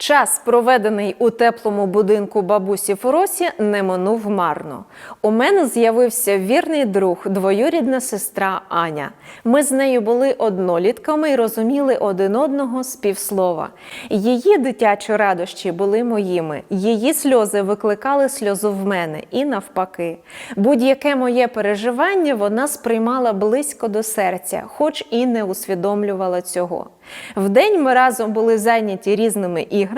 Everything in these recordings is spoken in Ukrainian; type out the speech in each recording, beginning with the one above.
Час, проведений у теплому будинку бабусі Форосі, не минув марно. У мене з'явився вірний друг, двоюрідна сестра Аня. Ми з нею були однолітками і розуміли один одного з півслова. Її дитячі радощі були моїми, її сльози викликали сльозу в мене і навпаки. Будь-яке моє переживання вона сприймала близько до серця, хоч і не усвідомлювала цього. Вдень ми разом були зайняті різними іграми,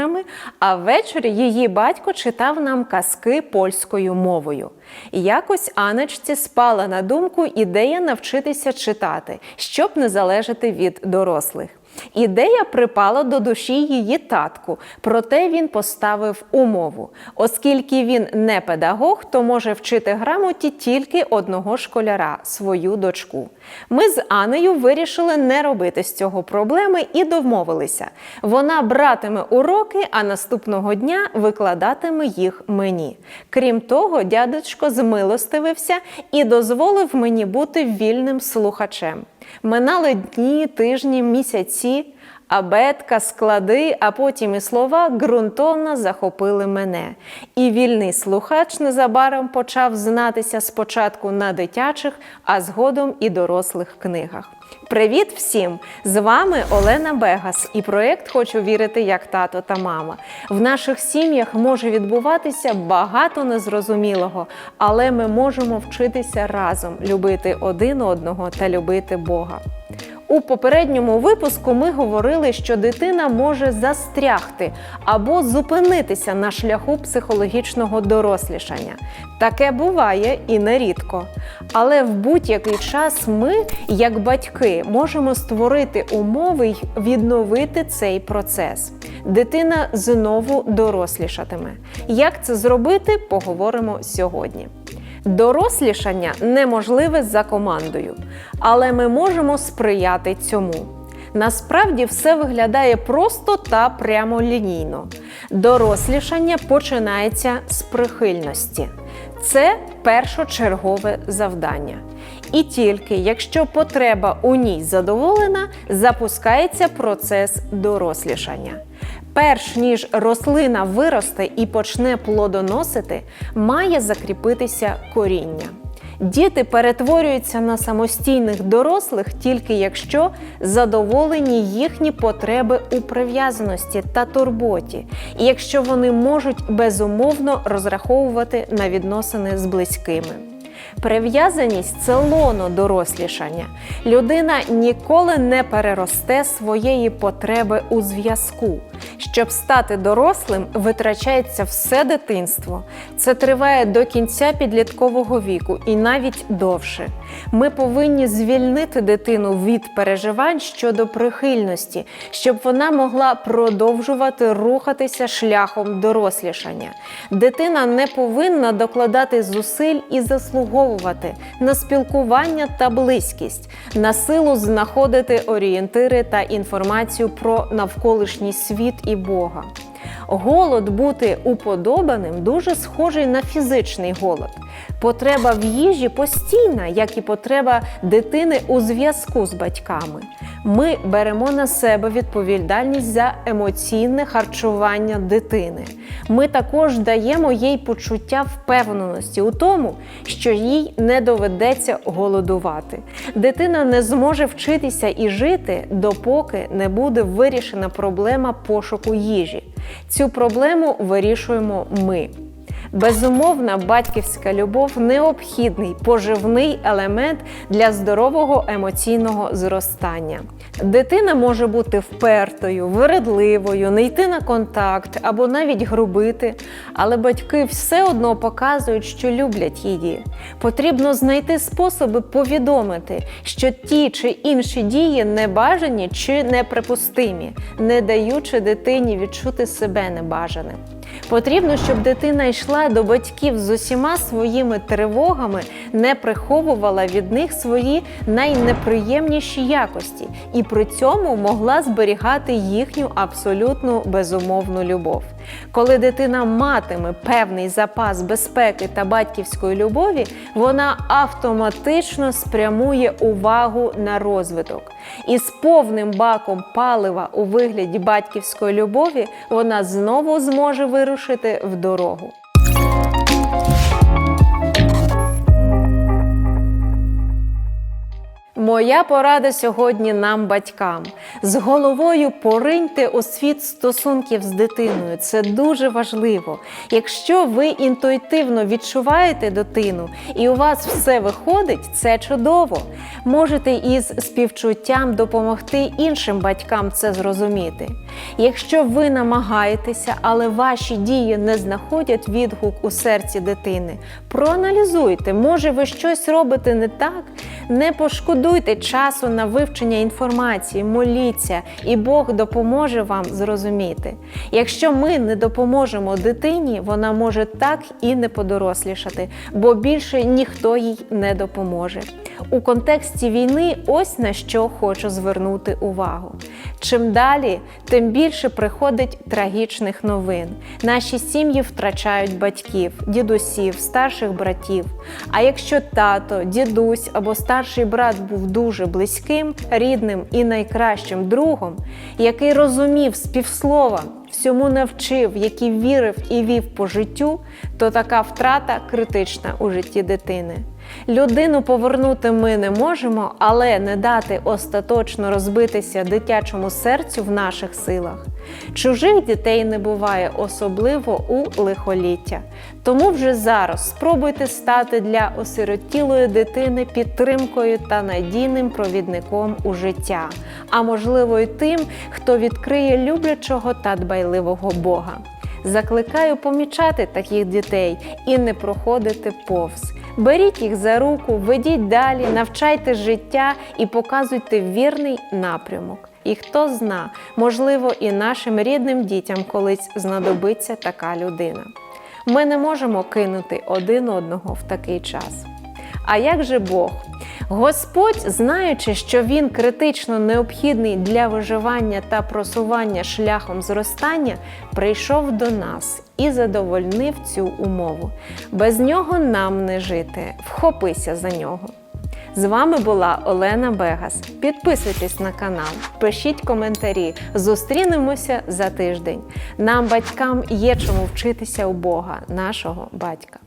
а ввечері її батько читав нам казки польською мовою. І якось Анечці спала на думку ідея навчитися читати, щоб не залежати від дорослих. Ідея припала до душі її татку, проте він поставив умову. Оскільки він не педагог, то може вчити грамоті тільки одного школяра свою дочку. Ми з Анею вирішили не робити з цього проблеми і домовилися. Вона братиме уроки, а наступного дня викладатиме їх мені. Крім того, дядечко змилостивився і дозволив мені бути вільним слухачем. Минали дні, тижні, місяці, абетка, склади, а потім і слова ґрунтовно захопили мене. І вільний слухач незабаром почав знатися спочатку на дитячих, а згодом і дорослих книгах. Привіт всім! З вами Олена Бегас і проєкт Хочу вірити як тато та мама. В наших сім'ях може відбуватися багато незрозумілого, але ми можемо вчитися разом любити один одного та любити Бога. У попередньому випуску ми говорили, що дитина може застрягти або зупинитися на шляху психологічного дорослішання. Таке буває і нерідко. Але в будь-який час ми, як батьки, можемо створити умови й відновити цей процес. Дитина знову дорослішатиме. Як це зробити, поговоримо сьогодні. Дорослішання неможливе за командою, але ми можемо сприяти цьому. Насправді все виглядає просто та прямолінійно. Дорослішання починається з прихильності. Це першочергове завдання. І тільки якщо потреба у ній задоволена, запускається процес дорослішання. Перш ніж рослина виросте і почне плодоносити, має закріпитися коріння. Діти перетворюються на самостійних дорослих тільки якщо задоволені їхні потреби у прив'язаності та турботі, і якщо вони можуть безумовно розраховувати на відносини з близькими. Прив'язаність це лоно дорослішання. Людина ніколи не переросте своєї потреби у зв'язку. Щоб стати дорослим, витрачається все дитинство. Це триває до кінця підліткового віку і навіть довше. Ми повинні звільнити дитину від переживань щодо прихильності, щоб вона могла продовжувати рухатися шляхом дорослішання. Дитина не повинна докладати зусиль і заслуговувати на спілкування та близькість, на силу знаходити орієнтири та інформацію про навколишній світ і Бога. Голод бути уподобаним дуже схожий на фізичний голод. Потреба в їжі постійна, як і потреба дитини у зв'язку з батьками. Ми беремо на себе відповідальність за емоційне харчування дитини. Ми також даємо їй почуття впевненості у тому, що їй не доведеться голодувати. Дитина не зможе вчитися і жити, допоки не буде вирішена проблема пошуку їжі. Цю проблему вирішуємо ми. Безумовна батьківська любов необхідний поживний елемент для здорового емоційного зростання. Дитина може бути впертою, вередливою, не йти на контакт або навіть грубити, але батьки все одно показують, що люблять її. Потрібно знайти способи повідомити, що ті чи інші дії небажані чи неприпустимі, не даючи дитині відчути себе небажаним. Потрібно, щоб дитина йшла до батьків з усіма своїми тривогами, не приховувала від них свої найнеприємніші якості і при цьому могла зберігати їхню абсолютну безумовну любов. Коли дитина матиме певний запас безпеки та батьківської любові, вона автоматично спрямує увагу на розвиток. І з повним баком палива у вигляді батьківської любові вона знову зможе вирушити в дорогу. Моя порада сьогодні нам, батькам. З головою пориньте у світ стосунків з дитиною. Це дуже важливо. Якщо ви інтуїтивно відчуваєте дитину і у вас все виходить, це чудово. Можете із співчуттям допомогти іншим батькам це зрозуміти. Якщо ви намагаєтеся, але ваші дії не знаходять відгук у серці дитини, проаналізуйте, може ви щось робите не так, не пошкодуйте часу на вивчення інформації, моліться, і Бог допоможе вам зрозуміти. Якщо ми не допоможемо дитині, вона може так і не подорослішати, бо більше ніхто їй не допоможе. У контексті війни ось на що хочу звернути увагу. Чим далі, тим більше приходить трагічних новин. Наші сім'ї втрачають батьків, дідусів, старших братів. А якщо тато, дідусь або старший брат був дуже близьким, рідним і найкращим другом, який розумів співслова, всьому навчив, який вірив і вів по життю, то така втрата критична у житті дитини. Людину повернути ми не можемо, але не дати остаточно розбитися дитячому серцю в наших силах. Чужих дітей не буває, особливо у лихоліття. Тому вже зараз спробуйте стати для осиротілої дитини підтримкою та надійним провідником у життя, а можливо, й тим, хто відкриє люблячого та дбайливого Бога. Закликаю помічати таких дітей і не проходити повз. Беріть їх за руку, ведіть далі, навчайте життя і показуйте вірний напрямок. І хто зна, можливо, і нашим рідним дітям колись знадобиться така людина. Ми не можемо кинути один одного в такий час. А як же Бог? Господь, знаючи, що він критично необхідний для виживання та просування шляхом зростання, прийшов до нас і задовольнив цю умову. Без нього нам не жити. Вхопися за нього. З вами була Олена Бегас. Підписуйтесь на канал, пишіть коментарі. Зустрінемося за тиждень. Нам, батькам, є чому вчитися у Бога, нашого батька.